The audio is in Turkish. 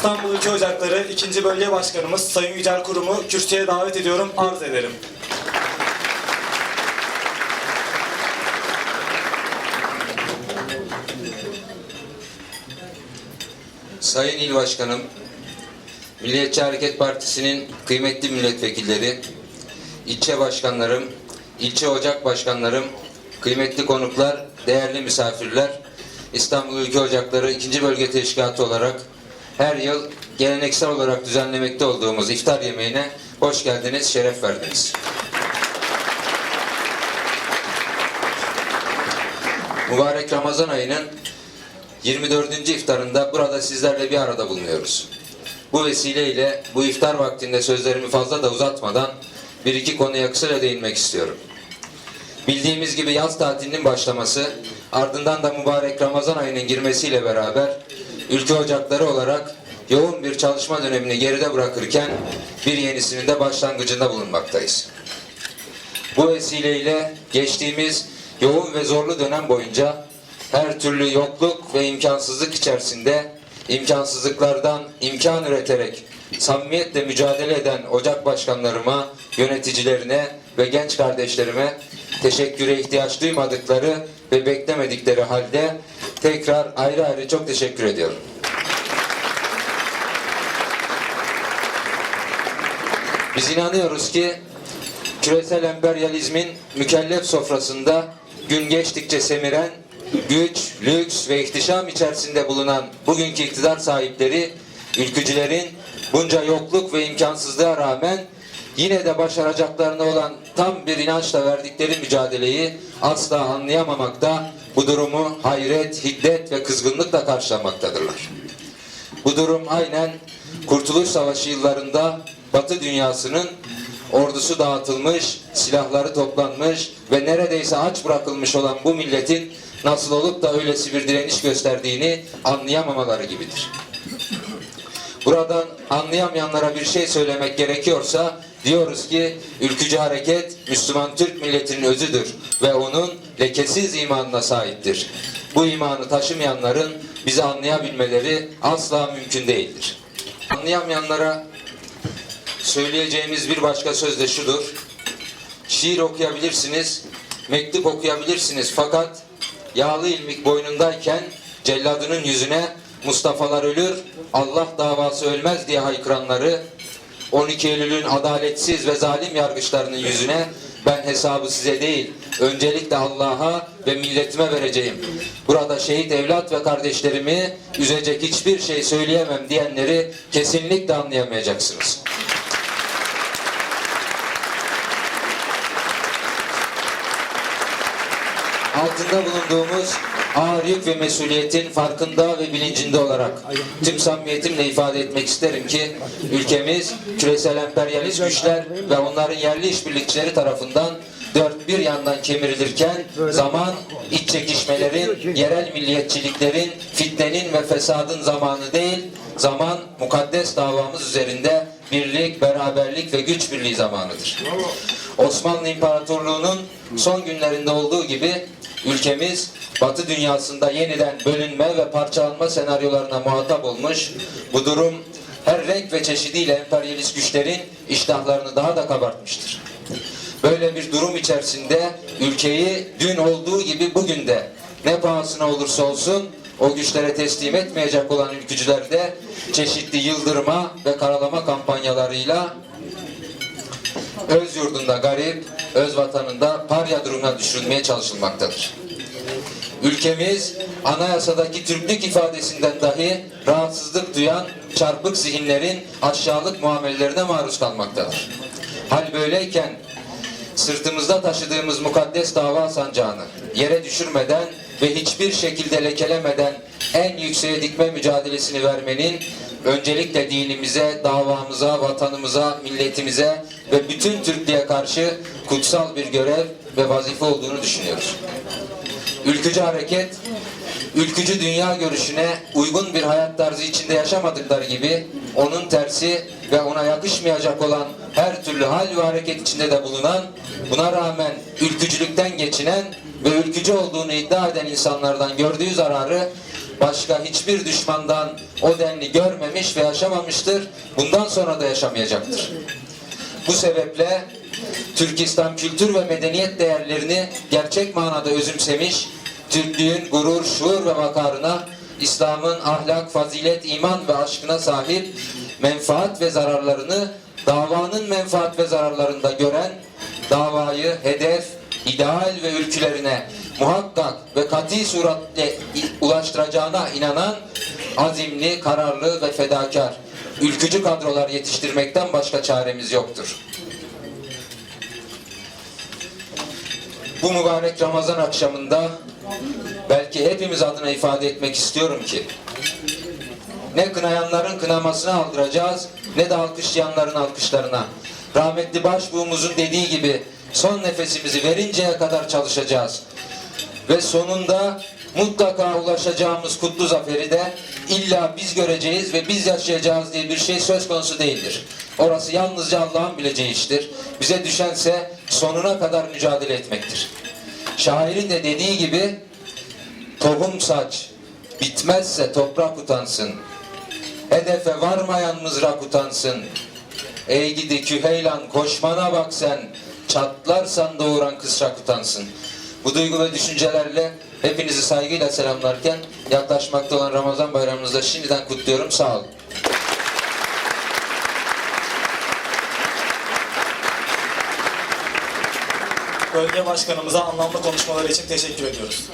İstanbul Ülke Ocakları 2. Bölge Başkanımız Sayın Yücel Kurum'u kürsüye davet ediyorum, arz ederim. Sayın İl Başkanım, Milliyetçi Hareket Partisi'nin kıymetli milletvekilleri, ilçe başkanlarım, ilçe ocak başkanlarım, kıymetli konuklar, değerli misafirler, İstanbul Ülke Ocakları 2. Bölge Teşkilatı olarak her yıl geleneksel olarak düzenlemekte olduğumuz iftar yemeğine hoş geldiniz, şeref verdiniz. Mübarek Ramazan ayının 24. iftarında burada sizlerle bir arada bulunuyoruz. Bu vesileyle bu iftar vaktinde sözlerimi fazla da uzatmadan bir iki konuya kısaca değinmek istiyorum. Bildiğimiz gibi yaz tatilinin başlaması, ardından da mübarek Ramazan ayının girmesiyle beraber ülke ocakları olarak yoğun bir çalışma dönemini geride bırakırken bir yenisinin de başlangıcında bulunmaktayız. Bu vesileyle geçtiğimiz yoğun ve zorlu dönem boyunca her türlü yokluk ve imkansızlık içerisinde imkansızlıklardan imkan üreterek samimiyetle mücadele eden ocak başkanlarıma, yöneticilerine ve genç kardeşlerime teşekküre ihtiyaç duymadıkları ve beklemedikleri halde tekrar ayrı ayrı çok teşekkür ediyorum. Biz inanıyoruz ki küresel emperyalizmin mükellef sofrasında gün geçtikçe semiren, güç, lüks ve ihtişam içerisinde bulunan bugünkü iktidar sahipleri, ülkücülerin bunca yokluk ve imkansızlığa rağmen yine de başaracaklarına olan tam bir inançla verdikleri mücadeleyi asla anlayamamakta, bu durumu hayret, hiddet ve kızgınlıkla karşılamaktadırlar. Bu durum aynen Kurtuluş Savaşı yıllarında Batı dünyasının ordusu dağıtılmış, silahları toplanmış ve neredeyse aç bırakılmış olan bu milletin nasıl olup da öylesi bir direniş gösterdiğini anlayamamaları gibidir. Buradan anlayamayanlara bir şey söylemek gerekiyorsa diyoruz ki ülkücü hareket Müslüman Türk milletinin özüdür ve onun lekesiz imanına sahiptir. Bu imanı taşımayanların bizi anlayabilmeleri asla mümkün değildir. Anlayamayanlara söyleyeceğimiz bir başka söz de şudur. Şiir okuyabilirsiniz, mektup okuyabilirsiniz fakat yağlı ilmik boynundayken celladının yüzüne Mustafa'lar ölür, Allah davası ölmez diye haykıranları 12 Eylül'ün adaletsiz ve zalim yargıçlarının yüzüne ben hesabı size değil, öncelikle Allah'a ve milletime vereceğim. Burada şehit evlat ve kardeşlerimi üzecek hiçbir şey söyleyemem diyenleri kesinlikle anlayamayacaksınız. altında bulunduğumuz ağır yük ve mesuliyetin farkında ve bilincinde olarak tüm samimiyetimle ifade etmek isterim ki ülkemiz küresel emperyalist güçler ve onların yerli işbirlikçileri tarafından dört bir yandan kemirilirken zaman iç çekişmelerin, yerel milliyetçiliklerin, fitnenin ve fesadın zamanı değil, zaman mukaddes davamız üzerinde birlik, beraberlik ve güç birliği zamanıdır. Osmanlı İmparatorluğu'nun son günlerinde olduğu gibi ülkemiz Batı dünyasında yeniden bölünme ve parçalanma senaryolarına muhatap olmuş. Bu durum her renk ve çeşidiyle emperyalist güçlerin iştahlarını daha da kabartmıştır. Böyle bir durum içerisinde ülkeyi dün olduğu gibi bugün de ne pahasına olursa olsun o güçlere teslim etmeyecek olan ülkücüler de çeşitli yıldırma ve karalama kampanyalarıyla öz yurdunda garip, öz vatanında parya durumuna düşürülmeye çalışılmaktadır. Ülkemiz anayasadaki Türklük ifadesinden dahi rahatsızlık duyan çarpık zihinlerin aşağılık muamelelerine maruz kalmaktadır. Hal böyleyken sırtımızda taşıdığımız mukaddes dava sancağını yere düşürmeden ve hiçbir şekilde lekelemeden en yükseğe dikme mücadelesini vermenin öncelikle dinimize, davamıza, vatanımıza, milletimize ve bütün Türklüğe karşı kutsal bir görev ve vazife olduğunu düşünüyoruz. Ülkücü hareket, ülkücü dünya görüşüne uygun bir hayat tarzı içinde yaşamadıkları gibi onun tersi ve ona yakışmayacak olan her türlü hal ve hareket içinde de bulunan, buna rağmen ülkücülükten geçinen ve ülkücü olduğunu iddia eden insanlardan gördüğü zararı başka hiçbir düşmandan o denli görmemiş ve yaşamamıştır. Bundan sonra da yaşamayacaktır. Bu sebeple Türk İslam kültür ve medeniyet değerlerini gerçek manada özümsemiş, Türklüğün gurur, şuur ve vakarına, İslam'ın ahlak, fazilet, iman ve aşkına sahip, menfaat ve zararlarını davanın menfaat ve zararlarında gören, davayı hedef, ideal ve ülkülerine muhakkak ve kati suretle ulaştıracağına inanan azimli, kararlı ve fedakar, ülkücü kadrolar yetiştirmekten başka çaremiz yoktur. Bu mübarek Ramazan akşamında belki hepimiz adına ifade etmek istiyorum ki ne kınayanların kınamasını aldıracağız ne de alkışlayanların alkışlarına. Rahmetli başbuğumuzun dediği gibi son nefesimizi verinceye kadar çalışacağız. Ve sonunda mutlaka ulaşacağımız kutlu zaferi de illa biz göreceğiz ve biz yaşayacağız diye bir şey söz konusu değildir. Orası yalnızca Allah'ın bileceği iştir. Bize düşense sonuna kadar mücadele etmektir. Şairin de dediği gibi tohum saç, bitmezse toprak utansın. Hedefe varmayan mızrak utansın. Ey gidi küheylan koşmana bak sen. Çatlarsan doğuran kısrak utansın. Bu duygu ve düşüncelerle hepinizi saygıyla selamlarken yaklaşmakta olan Ramazan bayramınızı da şimdiden kutluyorum. Sağ olun. Bölge başkanımıza anlamlı konuşmaları için teşekkür ediyoruz.